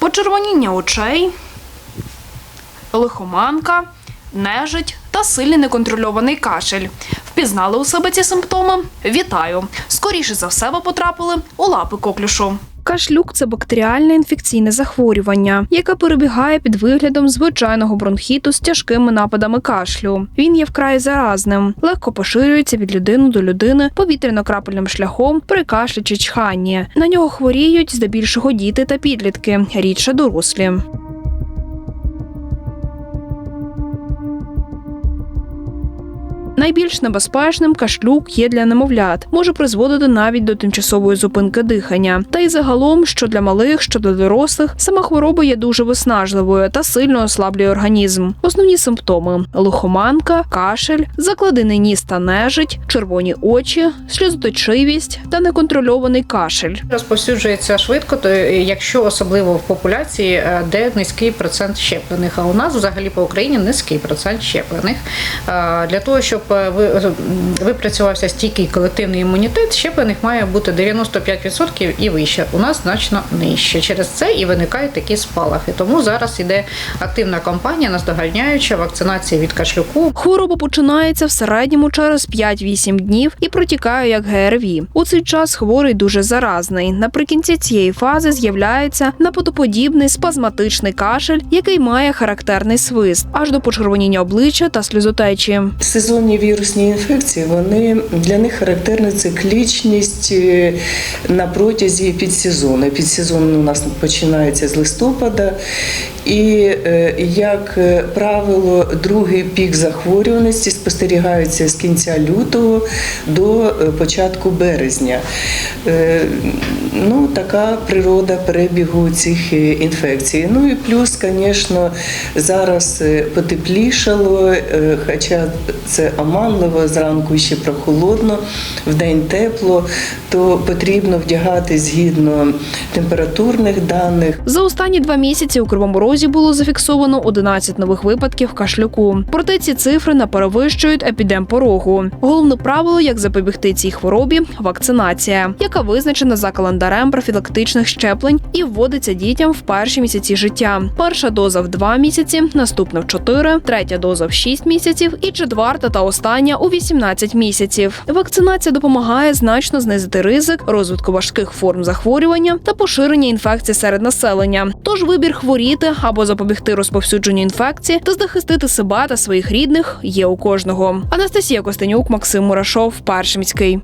почервоніння очей, лихоманка, нежить та сильний неконтрольований кашель. Впізнали у себе ці симптоми? Вітаю! Скоріше за все, ви потрапили у лапи коклюшу. Кашлюк це бактеріальне інфекційне захворювання, яке перебігає під виглядом звичайного бронхіту з тяжкими нападами кашлю. Він є вкрай заразним, легко поширюється від людини до людини повітряно-крапельним шляхом при кашлі чи чханні. На нього хворіють здебільшого діти та підлітки, рідше дорослі. Найбільш небезпечним кашлюк є для немовлят, може призводити навіть до тимчасової зупинки дихання. Та й загалом, що для малих, що для дорослих, сама хвороба є дуже виснажливою та сильно ослаблює організм. Основні симптоми: лихоманка, кашель, закладений ніс та нежить, червоні очі, сльозоточивість та неконтрольований кашель. Розповсюджується швидко, то е, якщо особливо в популяції, е, де низький процент щеплених. А у нас взагалі по Україні низький процент щеплених. Е, Для того, щоб випрацювався стійкий колективний імунітет, щеплених має бути 95% і вище. У нас значно нижче. Через це і виникають такі спалахи. Тому зараз іде активна кампанія, наздоганяюча вакцинація від кашлюку, Хвороба починається в середньому через 5-8 днів і протікає як ГРВІ. У цей час хворий дуже заразний. Наприкінці цієї фази з'являється наподоподібний спазматичний кашель, який має характерний свист, аж до почервоніння обличчя та сльозотечі. Сезонні вірусні інфекції вони для них характерна циклічність е, на протязі підсезону. Підсезон у нас починається з листопада, і, е, як е, правило, другий пік захворюваності спостерігається з кінця лютого до початку березня. Ну, така природа перебігу цих е, інфекцій. Ну і плюс, звісно, зараз е, потеплішало, е, хоча це оманливо, зранку ще прохолодно, вдень тепло, то потрібно вдягати згідно температурних даних. За останні два місяці у Кривому Розі було зафіксовано 11 нових випадків кашлюку. Проте ці цифри не перевищують епідемпорогу. Головне правило, як запобігти цій хворобі вакцинація, яка визначена за календарем профілактичних щеплень і вводиться дітям в перші місяці життя. Перша доза в 2 місяці, наступна в 4, третя доза в 6 місяців і четверта та остання у 18 місяців. Вакцинація допомагає значно знизити ризик розвитку важких форм захворювання та поширення інфекцій серед населення. Тож вибір хворіти або запобігти розповсюдженню інфекції та захистити себе та своїх рідних є у кожного. Анастасія Костенюк, Максим Мурашов, Перший міський.